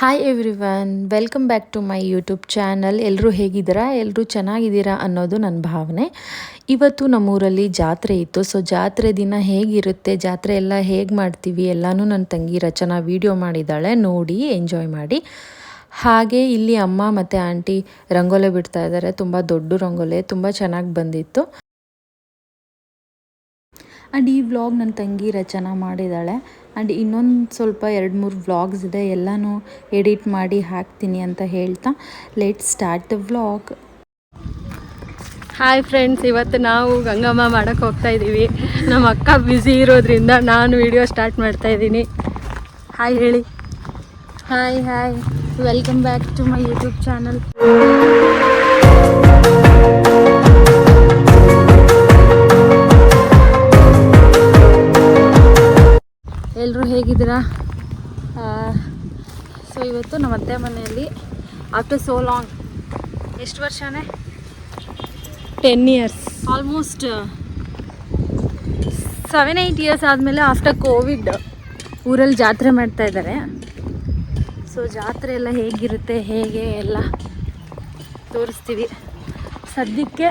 Hi everyone welcome back to my YouTube channel ಎಲ್ಲರೂ ಹೇಗಿದ್ದೀರಾ? ಎಲ್ಲರೂ ಚೆನ್ನಾಗಿದ್ದೀರಾ ಅನ್ನೋದು ನನ್ನ ಭಾವನೆ. ಇವತ್ತು ನಮ್ಮೂರಲ್ಲಿ ಜಾತ್ರೆ ಇತ್ತು. ಸೊ ಜಾತ್ರೆ ದಿನ ಹೇಗಿರುತ್ತೆ? ಜಾತ್ರೆ ಎಲ್ಲ ಹೇಗೆ ಮಾಡ್ತೀವಿ? ಎಲ್ಲನೂ ನನ್ನ ತಂಗಿ ರಚನಾ ವಿಡಿಯೋ ಮಾಡಿದ್ದಾಳೆ. ನೋಡಿ ಎಂಜಾಯ್ ಮಾಡಿ. ಹಾಗೆ ಇಲ್ಲಿ ಅಮ್ಮ ಮತ್ತು ಆಂಟಿ ರಂಗೋಲೆ ಬಿಡ್ತಾ ಇದ್ದಾರೆ. ತುಂಬ ದೊಡ್ಡ ರಂಗೋಲೆ, ತುಂಬ ಚೆನ್ನಾಗಿ ಬಂದಿತ್ತು. ಆ್ಯಂಡ್ ಈ ವ್ಲಾಗ್ ನನ್ನ ತಂಗಿ ರಚನಾ ಮಾಡಿದ್ದಾಳೆ. ಆ್ಯಂಡ್ ಇನ್ನೊಂದು ಸ್ವಲ್ಪ ಎರಡು ಮೂರು ವ್ಲಾಗ್ಸ್ ಇದೆ ಎಲ್ಲನೂ ಎಡಿಟ್ ಮಾಡಿ ಹಾಕ್ತೀನಿ ಅಂತ ಹೇಳ್ತಾ. Let start the vlog hi friends ಇವತ್ತು ನಾವು ಗಂಗಮ್ಮ ಮಾಡೋಕ್ಕೆ ಹೋಗ್ತಾ ಇದ್ದೀವಿ ನಮ್ಮ ಅಕ್ಕ ಬ್ಯುಸಿ ಇರೋದ್ರಿಂದ ನಾನು ವಿಡಿಯೋ ಸ್ಟಾರ್ಟ್ ಮಾಡ್ತಾ ಇದ್ದೀನಿ ಹಾಯ್ ಹೇಳಿ. Hi hi welcome back to my YouTube channel ಎಲ್ಲರೂ ಹೇಗಿದ್ದೀರಾ? ಸೊ ಇವತ್ತು ನಮ್ಮ ಅತ್ತೆ ಮನೆಯಲ್ಲಿ ಆಫ್ಟರ್ ಸೋ ಲಾಂಗ್ ಎಷ್ಟು ವರ್ಷನೇ? Ten years almost seven eight years ಆದಮೇಲೆ ಆಫ್ಟರ್ ಕೋವಿಡ್ ಊರಲ್ಲಿ ಜಾತ್ರೆ ಮಾಡ್ತಾ ಇದ್ದಾರೆ. ಸೊ ಜಾತ್ರೆ ಎಲ್ಲ ಹೇಗಿರುತ್ತೆ ಹೇಗೆ ಎಲ್ಲ ತೋರಿಸ್ತೀವಿ. ಸದ್ಯಕ್ಕೆ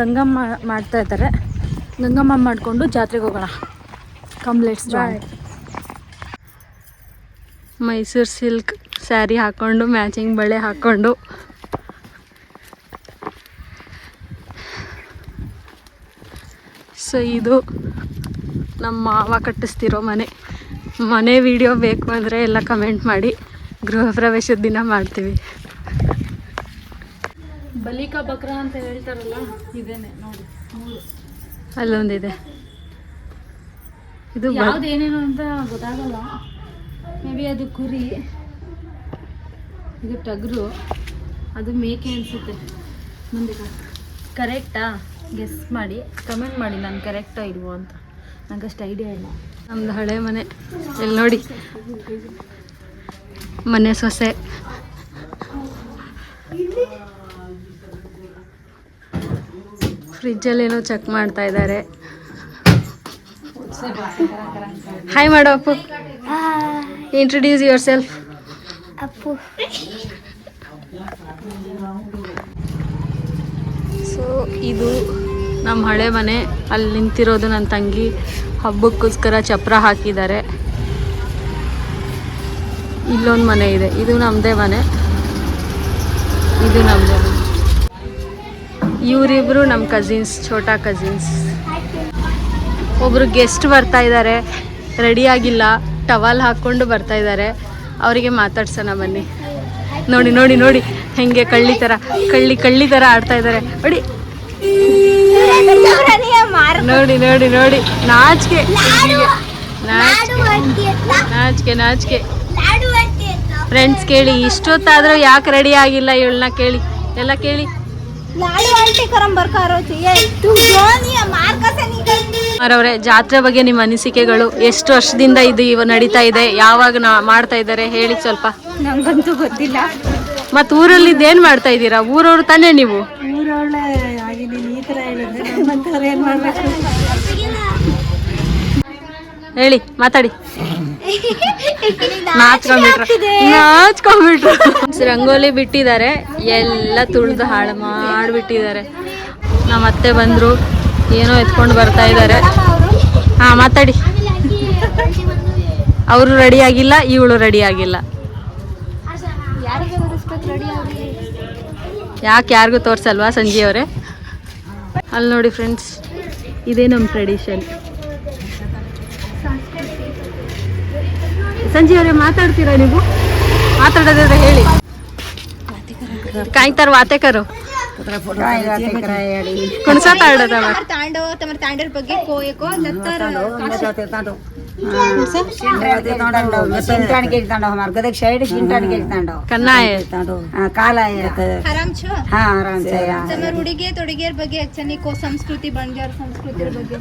ಗಂಗಮ್ಮ ಮಾಡ್ತಾ ಇದ್ದಾರೆ. ಗಂಗಮ್ಮ ಮಾಡಿಕೊಂಡು ಜಾತ್ರೆಗೆ ಹೋಗೋಣ. ಕಂಪ್ಲೇಟ್ಸ್ ಜಾಯ್ ಮೈಸೂರು ಸಿಲ್ಕ್ ಸ್ಯಾರಿ ಹಾಕ್ಕೊಂಡು ಮ್ಯಾಚಿಂಗ್ ಬಳೆ ಹಾಕ್ಕೊಂಡು ಸೊ ಇದು ನಮ್ಮ ಮಾವ ಕಟ್ಟಿಸ್ತಿರೋ ಮನೆ. ಮನೆ ವಿಡಿಯೋ ಬೇಕು ಅಂದರೆ ಎಲ್ಲ ಕಮೆಂಟ್ ಮಾಡಿ. ಗೃಹ ಪ್ರವೇಶದ ದಿನ ಮಾಡ್ತೀವಿ. ಬಲಿಕಾ ಬಕ್ರ ಅಂತ ಹೇಳ್ತಾರಲ್ಲ ಇದೇನೆ ನೋಡಿ ಅಲ್ಲೊಂದಿದೆ. ಇದು ಏನೇನು ಅಂತ ಗೊತ್ತಾಗಲ್ಲ. ಮೇ ಬಿ ಅದು ಕುರಿ. ಇದು ಟಗರು. ಅದು ಮೇಕೆ ಅನಿಸುತ್ತೆ. ಮುಂದೆ ಕರೆಕ್ಟಾ ಗೆಸ್ ಮಾಡಿ. ಕಮೆಂಟ್ ಮಾಡಿ ನಾನು ಕರೆಕ್ಟಾ ಇಲ್ವೋ ಅಂತ. ನಂಗೆ ಅಷ್ಟು ಐಡಿಯಾ ಇಲ್ಲ. ನಮ್ದು ಹಳೆ ಮನೆ. ಇಲ್ಲಿ ನೋಡಿ? ಮನೆ ಸೊಸೆ. ಫ್ರಿಜ್ಜಲ್ಲಿ ಏನೋ ಚೆಕ್ ಮಾಡ್ತಾ ಇದ್ದಾರೆ ಹಾಯ್ ಮಾಡೋ Appu. Introduce your self so ಇದು ನಮ್ಮ ಹಳೆ ಮನೆ. ಅಲ್ಲಿ ನಿಂತಿರೋದು ನನ್ನ ತಂಗಿ. ಹಬ್ಬಕ್ಕೋಸ್ಕರ ಚಪ್ರ ಹಾಕಿದ್ದಾರೆ. ಇಲ್ಲೊಂದು ಮನೆ ಇದೆ. ಇದು ನಮ್ಮದೇ ಮನೆ. ಇದು ನಮ್ಮದೇ ಮನೆ. ಇವರಿಬ್ರು ನಮ್ಮ ಕಸಿನ್ಸ್ ಛೋಟಾ ಕಸಿನ್ಸ್ ಒಬ್ಬರು ಗೆಸ್ಟ್ ಬರ್ತಾ ಇದ್ದಾರೆ ರೆಡಿ ಆಗಿಲ್ಲ. ಟವಲ್ ಹಾಕ್ಕೊಂಡು ಬರ್ತಾ ಇದ್ದಾರೆ. ಅವರಿಗೆ ಮಾತಾಡ್ಸೋಣ ಬನ್ನಿ. ನೋಡಿ ನೋಡಿ ನೋಡಿ. ಹೆಂಗೆ ಕಳ್ಳಿ ಥರ ಕಳ್ಳಿ ಕಳ್ಳಿ ಥರ ಆಡ್ತಾ ಇದ್ದಾರೆ. ನೋಡಿ. ನೋಡಿ ನೋಡಿ ನೋಡಿ. ನಾಚಿಕೆ. ನಾಚಿಕೆ. ನಾಚಿಕೆ ಫ್ರೆಂಡ್ಸ್ ಕೇಳಿ, ಇಷ್ಟೊತ್ತಾದ್ರೂ ಯಾಕೆ ರೆಡಿ ಆಗಿಲ್ಲ ಇವಳನ್ನ ಕೇಳಿ. ಎಲ್ಲ ಕೇಳಿ. ಅವರವ್ರೆ ಜಾತ್ರೆ ಬಗ್ಗೆ ನಿಮ್ಮ ಅನಿಸಿಕೆಗಳು ಎಷ್ಟು ವರ್ಷದಿಂದ ಇದು ಇವ ನಡೀತಾ ಇದೆ ಯಾವಾಗ ನಾ ಮಾಡ್ತಾ ಇದ್ದಾರೆ ಹೇಳಿ ಸ್ವಲ್ಪ. ನಂಗಂತೂ ಗೊತ್ತಿಲ್ಲ. ಮತ್ ಊರಲ್ಲಿ ಇದೇನ್ ಮಾಡ್ತಾ ಇದ್ದೀರಾ? ಊರವ್ರು ತಾನೇ ನೀವು? ಊರೊಳ್ಳೆ ಈ ತರ ಹೇಳಿದ್ರೆ ನಮ್ಮಂಥವ್ರು ಏನು ಮಾಡಬೇಕು? ಹೇಳಿ ಮಾತಾಡಿ. ನಾಚ್ಕೊಂಡ್ಬಿಟ್ರು. ನಾಚ್ಕೊಂಡ್ಬಿಟ್ರು. ರಂಗೋಲಿ ಬಿಟ್ಟಿದ್ದಾರೆ. ಎಲ್ಲ ತುಳಿದು ಹಾಳು ಮಾಡಿಬಿಟ್ಟಿದ್ದಾರೆ. ನಮ್ಮ ಅತ್ತೆ ಬಂದ್ರು. ಏನೋ ಎತ್ಕೊಂಡು ಬರ್ತಾ ಇದ್ದಾರೆ. ಹಾ ಮಾತಾಡಿ. ಅವರು ರೆಡಿ ಆಗಿಲ್ಲ ಇವಳು ರೆಡಿ ಆಗಿಲ್ಲ. ಯಾಕೆ ಯಾರಿಗೂ ತೋರ್ಸಲ್ವಾ ಸಂಜೆಯವರೇ ಅಲ್ಲಿ ನೋಡಿ ಫ್ರೆಂಡ್ಸ್ ಇದೇ ನಮ್ಮ ಟ್ರೆಡಿಷನ್ ಸಂಜೆ ಮಾತಾಡ್ತೀರಾ ನೀವು? ಮಾತಾಡೋದಾದ್ರೆ ಹೇಳಿ. ಕಾಯ್ತಾರ ವಾತೆಕರು. ತಾಂಡೋ ತಮ್ಮ ಬಗ್ಗೆ ಹುಡುಗಿಯ ತೊಡಗಿಯರ್ ಬಗ್ಗೆ ಕೋ ಸಂಸ್ಕೃತಿ ಬಂಜಾರ ಸಂಸ್ಕೃತಿಯ ಬಗ್ಗೆ.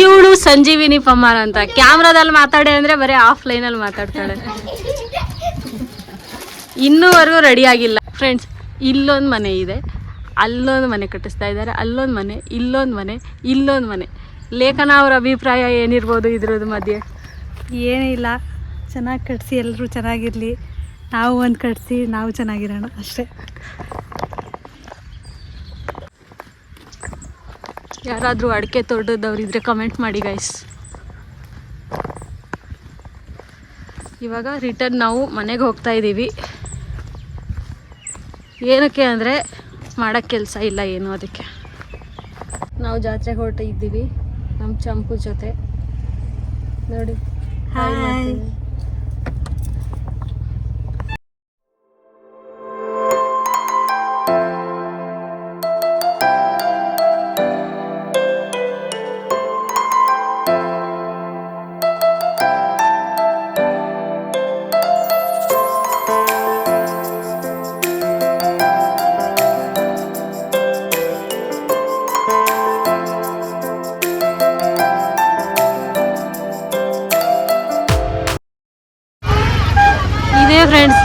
ಇವಳು ಸಂಜೀವಿನಿ ಪಮ್ಮಾರ್ ಅಂತ. ಕ್ಯಾಮ್ರಾದಲ್ಲಿ ಮಾತಾಡಿ ಅಂದ್ರೆ ಬರೀ ಆಫ್ ಲೈನ್ ಅಲ್ಲಿ ಮಾತಾಡ್ತಾಳೆ. ಇನ್ನೂವರೆಗೂ ರೆಡಿ ಆಗಿಲ್ಲ. ಫ್ರೆಂಡ್ಸ್ ಇಲ್ಲೊಂದು ಮನೆ ಇದೆ. ಅಲ್ಲೊಂದು ಮನೆ ಕಟ್ಟಿಸ್ತಾ ಇದ್ದಾರೆ. ಅಲ್ಲೊಂದು ಮನೆ ಇಲ್ಲೊಂದು ಮನೆ ಇಲ್ಲೊಂದು ಮನೆ. ಲೇಖನ ಅವ್ರ ಅಭಿಪ್ರಾಯ ಏನಿರ್ಬೋದು ಇದ್ರದ್ದು ಮಧ್ಯೆ? ಏನೂ ಇಲ್ಲ. ಚೆನ್ನಾಗಿ ಕಟ್ಟಿಸಿ ಎಲ್ಲರೂ ಚೆನ್ನಾಗಿರಲಿ. ನಾವು ಒಂದು ಕಟ್ಟಿಸಿ ನಾವು ಚೆನ್ನಾಗಿರೋಣ ಅಷ್ಟೇ. ಯಾರಾದರೂ ಅಡಿಕೆ ತೋಟದವ್ರಿದ್ರೆ ಕಮೆಂಟ್ ಮಾಡಿ ಗೈಸ್ ಇವಾಗ ರಿಟರ್ನ್ ನಾವು ಮನೆಗೆ ಹೋಗ್ತಾ ಇದ್ದೀವಿ ಏನಕ್ಕೆ ಅಂದರೆ ಮಾಡೋಕ್ಕೆ ಕೆಲಸ ಇಲ್ಲ ಏನು ಅದಕ್ಕೆ. ನಾವು ಜಾತ್ರೆಗೆ ಹೊರಟ ಇದ್ದೀವಿ ನಮ್ಮ ಚಂಪು ಜೊತೆ. ನೋಡಿ Hi.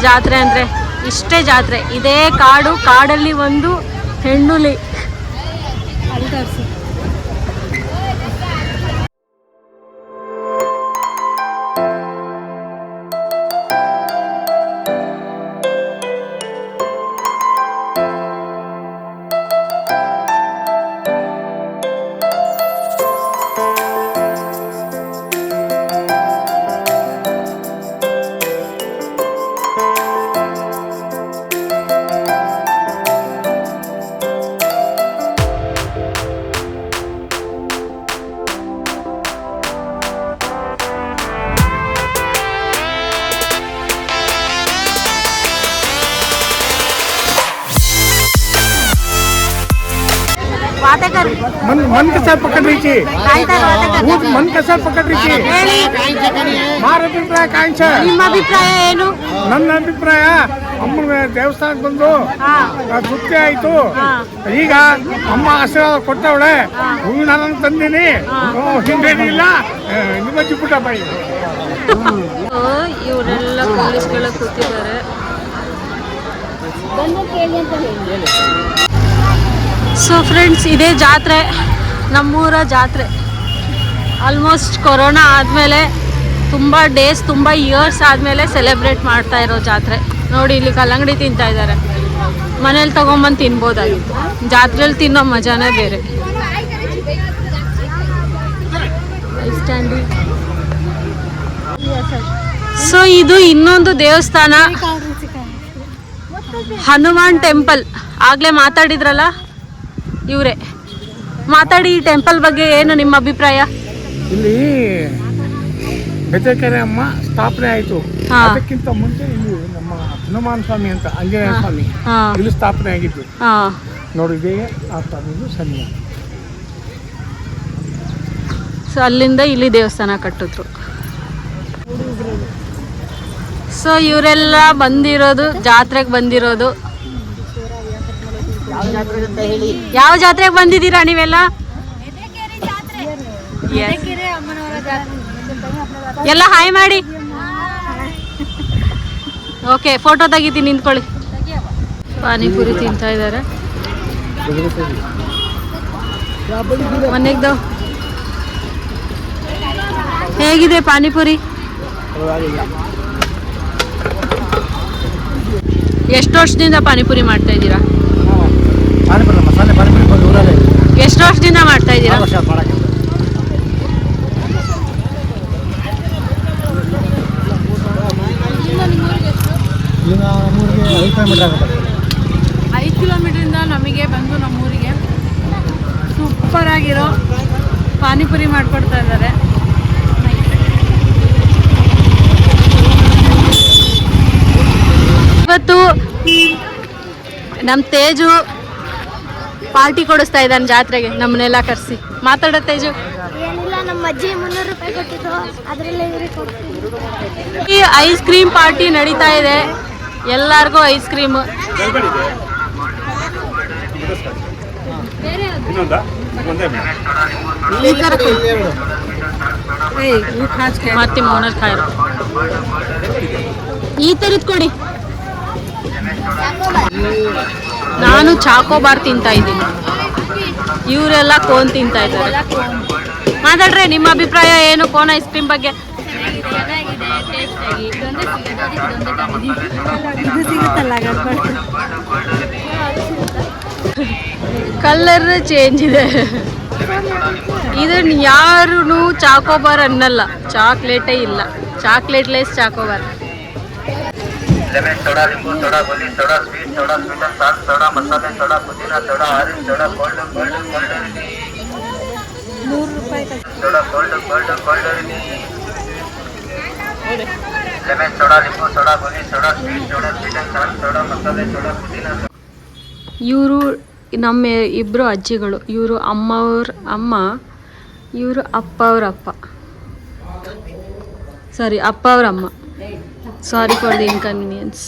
ಜಾತ್ರೆ ಅಂದರೆ ಇಷ್ಟೇ ಜಾತ್ರೆ. ಇದೇ ಕಾಡು ಕಾಡಲ್ಲಿ ಒಂದು ಹೆಣ್ಣುಲಿ. मन मन कसा पकड रही ऊट मन कसा पकड रही ಮಾರ ಅಭಿಪ್ರಾಯ ಕಾಂಕ್ಷ ನಿಮ್ಮ ಅಭಿಪ್ರಾಯ ಏನು ನನ್ನ ಅಭಿಪ್ರಾಯ ಅಮ್ಮನ ದೇವಸ್ಥಾನಕ್ಕೆ ಬಂದು ಆ ತೃಪ್ತಿ ಆಯ್ತು ಈಗ ಅಮ್ಮ ಆಶೀರ್ವಾದ ಕೊಟ್ಟವಳೆ ಹೂವು ನಾನು ತಂದೀನಿ ಹಿಂಗೇನಿಲ್ಲ ನಿಮ್ಮ ಚಿಪ್ಪುಟ ಬಾಯಿ ಇವರೆಲ್ಲ ಪೊಲೀಸ್ಗಳ ಕೂತಿದ್ದಾರೆ ಸೊ ಫ್ರೆಂಡ್ಸ್ ಇದೇ ಜಾತ್ರೆ, ನಮ್ಮೂರ ಜಾತ್ರೆ. ಆಲ್ಮೋಸ್ಟ್ ಕೊರೋನಾ ಆದಮೇಲೆ, ತುಂಬ ಡೇಸ್ ತುಂಬ ಇಯರ್ಸ್ ಆದಮೇಲೆ ಸೆಲೆಬ್ರೇಟ್ ಮಾಡ್ತಾ ಇರೋ ಜಾತ್ರೆ. ನೋಡಿ, ಇಲ್ಲಿ ಕಲ್ಲಂಗಡಿ ತಿಂತಾ ಇದ್ದಾರೆ. ಮನೇಲಿ ತೊಗೊಂಬಂದು ತಿನ್ಬೋದಾಗಿತ್ತು. ಜಾತ್ರೆಯಲ್ಲಿ ತಿನ್ನೋ ಮಜಾನೇ ಬೇರೆ. ಸೊ ಇದು ಇನ್ನೊಂದು ದೇವಸ್ಥಾನ. ಹನುಮಾನ್ ಟೆಂಪಲ್ ಆಗಲೇ ಮಾತಾಡಿದ್ರಲ್ಲ? ಇವರೇ. ಮಾತಾಡಿ ಈ ಟೆಂಪಲ್ ಬಗ್ಗೆ ಏನು ನಿಮ್ಮ ಅಭಿಪ್ರಾಯ? ಇಲ್ಲಿ ಬೆತ್ತಕೆರೆ ಅಮ್ಮ ಸ್ಥಾಪನೆ ಆಯ್ತು. ಅದಕ್ಕಿಂತ ಮುಂಚೆ ಇಲ್ಲಿ ನಮ್ಮ ಹನುಮಾನ್ ಸ್ವಾಮಿ ಅಂತ ಆಂಜನೇಯ ಸ್ವಾಮಿ ಇಲ್ಲಿ ಸ್ಥಾಪನೆ ಆಗಿದ್ದು. ಹಾಂ. ನೋಡಿದೇ ಆ ಸ್ವಾಮಿದು ಸನ್ಯ ಸೊ ಅಲ್ಲಿಂದ ಇಲ್ಲಿ ದೇವಸ್ಥಾನ ಕಟ್ಟಿದ್ರು. ಸೊ ಇವರೆಲ್ಲ ಬಂದಿರೋದು ಜಾತ್ರೆಗೆ ಬಂದಿರೋದು ಯಾವ ಜಾತ್ರೆಗೆ ಬಂದಿದ್ದೀರಾ ನೀವೆಲ್ಲ. ಎಲ್ಲ ಹಾಯ್ ಮಾಡಿ. ಓಕೆ ಫೋಟೋ ತೆಗಿತೀನಿ ನಿಂತ್ಕೊಳ್ಳಿ. ಪಾನಿಪುರಿ ತಿಂತಾ ಇದ್ದಾರೆ. ಮನೆಗ್ದು. ಹೇಗಿದೆ ಪಾನಿಪುರಿ? ಎಷ್ಟು ವರ್ಷದಿಂದ ಪಾನಿಪುರಿ ಮಾಡ್ತಾ ಇದ್ದೀರಾ? ಪಾನಿಪುರಿ ಮಸಾಲೆ ಪಾನಿಪುರಿ ಬಂದು ಊರಲ್ಲೇ ಎಷ್ಟು ವರ್ಷದಿಂದ ಮಾಡ್ತಾ ಇದ್ದೀರಾ? ವರ್ಷ ನಮ್ಮೂರಿಗೆ ಐದು ಕಿಲೋಮೀಟರ್ ಆಗುತ್ತೆ. ಐದು ಕಿಲೋಮೀಟ್ರಿಂದ ನಮಗೆ ಬಂದು ನಮ್ಮೂರಿಗೆ. ಸೂಪರ್ ಆಗಿರೋ ಪಾನಿಪುರಿ ಮಾಡಿಕೊಡ್ತಾ ಇದ್ದಾರೆ. ಇವತ್ತು ನಮ್ಮ ತೇಜು ಪಾರ್ಟಿ ಕೊಡಿಸ್ತಾ ಇದ್ದಾನೆ ಜಾತ್ರೆಗೆ ನಮ್ಮನ್ನೆಲ್ಲ ಕರೆಸಿ. ಮಾತಾಡೋ ತೇಜು. ಏನಿಲ್ಲ ನಮ್ಮ ಅಜ್ಜಿ ಮುನ್ನೂರು ರೂಪಾಯಿ ಕೊಟ್ಟಿದ್ರು. ಅದರಲ್ಲೇ ಇವ್ರಿಗೆ ಕೊಡ್ತೀವಿ. ಈ ಐಸ್ ಕ್ರೀಮ್ ಪಾರ್ಟಿ ನಡೀತಾ ಇದೆ. ಎಲ್ಲರಿಗೂ ಐಸ್ ಕ್ರೀಮ್. ಮತ್ತೆ ಮೌನರ್ ಖಾಯರು ಈ ಥರದ್ದು ಕೊಡಿ. ನಾನು ಚಾಕೋಬಾರ್ ತಿಂತಾ ಇದ್ದೀನಿ. ಇವರೆಲ್ಲ ಕೋನ್ ತಿಂತಾ ಇದ್ದಾರೆ. ಮಾತಾಡ್ರೆ, ನಿಮ್ಮ ಅಭಿಪ್ರಾಯ ಏನು? ಕೋನ್ ಐಸ್ ಕ್ರೀಮ್ ಬಗ್ಗೆ. ಕಲರ್ ಚೇಂಜ್ ಇದೆ. ಇದನ್ನ ಯಾರು ಚಾಕೋಬಾರ್ ಅನ್ನಲ್ಲ. ಚಾಕ್ಲೇಟೇ ಇಲ್ಲ. Chocolate less chocobar lemon soda ಲಿಂಬು soda ಗೋಲಿ soda sweet soda sweet and salt soda ಮಸಾಲೆ ಸೋಡಾ ಪುದೀನ soda orange soda cold cold cold soda cold cold cold lemon soda ಲಿಂಬು soda ಗೋಲಿ soda sweet soda sweet and salt soda ಮಸಾಲೆ soda ಪುದೀನ ಇವರು ನಮ್ಮ ಇಬ್ಬರು ಅಜ್ಜಿಗಳು ಇವರು ಅಮ್ಮವ್ರ ಅಮ್ಮ ಇವರು ಅಪ್ಪ ಅವ್ರ ಅಪ್ಪ. ಸಾರಿ ಅಪ್ಪ ಅವ್ರ ಅಮ್ಮ. ಸಾರಿ ಫಾರ್ ದಿ ಇನ್ಕನ್ವೀನಿಯನ್ಸ್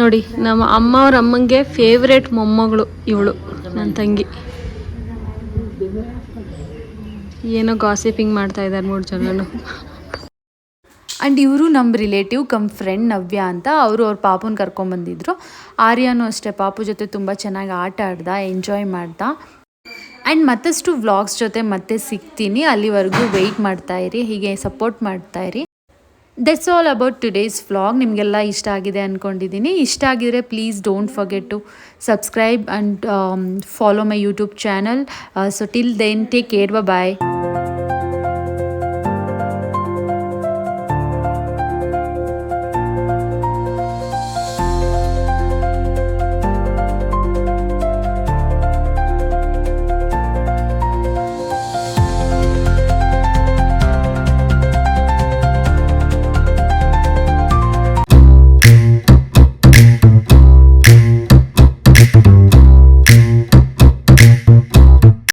ನೋಡಿ, ನಮ್ಮ ಅಮ್ಮ ಅವ್ರ ಅಮ್ಮಂಗೆ ಫೇವ್ರೇಟ್ ಮೊಮ್ಮಗಳು ಇವಳು ನನ್ನ ತಂಗಿ. ಏನೋ ಗಾಸಿಪಿಂಗ್ ಮಾಡ್ತಾ ಇದ್ದಾರೆ ಮೂರು ಜನನು. ಆ್ಯಂಡ್ ಇವರು ನಮ್ಮ ರಿಲೇಟಿವ್ ಕಮ್ ಫ್ರೆಂಡ್ ನವ್ಯ ಅಂತ ಅವರು ಅವ್ರ ಪಾಪುನ ಕರ್ಕೊಂಬಂದಿದ್ರು ಆರ್ಯನೂ ಅಷ್ಟೇ ಪಾಪು ಜೊತೆ ತುಂಬ ಚೆನ್ನಾಗಿ ಆಟ ಆಡ್ದ ಎಂಜಾಯ್ ಮಾಡ್ದ. ಆ್ಯಂಡ್ ಮತ್ತಷ್ಟು ವ್ಲಾಗ್ಸ್ ಜೊತೆ ಮತ್ತೆ ಸಿಗ್ತೀನಿ. ಅಲ್ಲಿವರೆಗೂ ವೆಯ್ಟ್ ಮಾಡ್ತಾ ಇರಿ. ಹೀಗೆ ಸಪೋರ್ಟ್ ಮಾಡ್ತಾ ಇರಿ. That's all about today's vlog ನಿಮಗೆಲ್ಲ ಇಷ್ಟ ಆಗಿದೆ ಅಂದ್ಕೊಂಡಿದ್ದೀನಿ ಇಷ್ಟ ಆಗಿದ್ರೆ please don't forget to subscribe and follow my YouTube channel so till then take care bye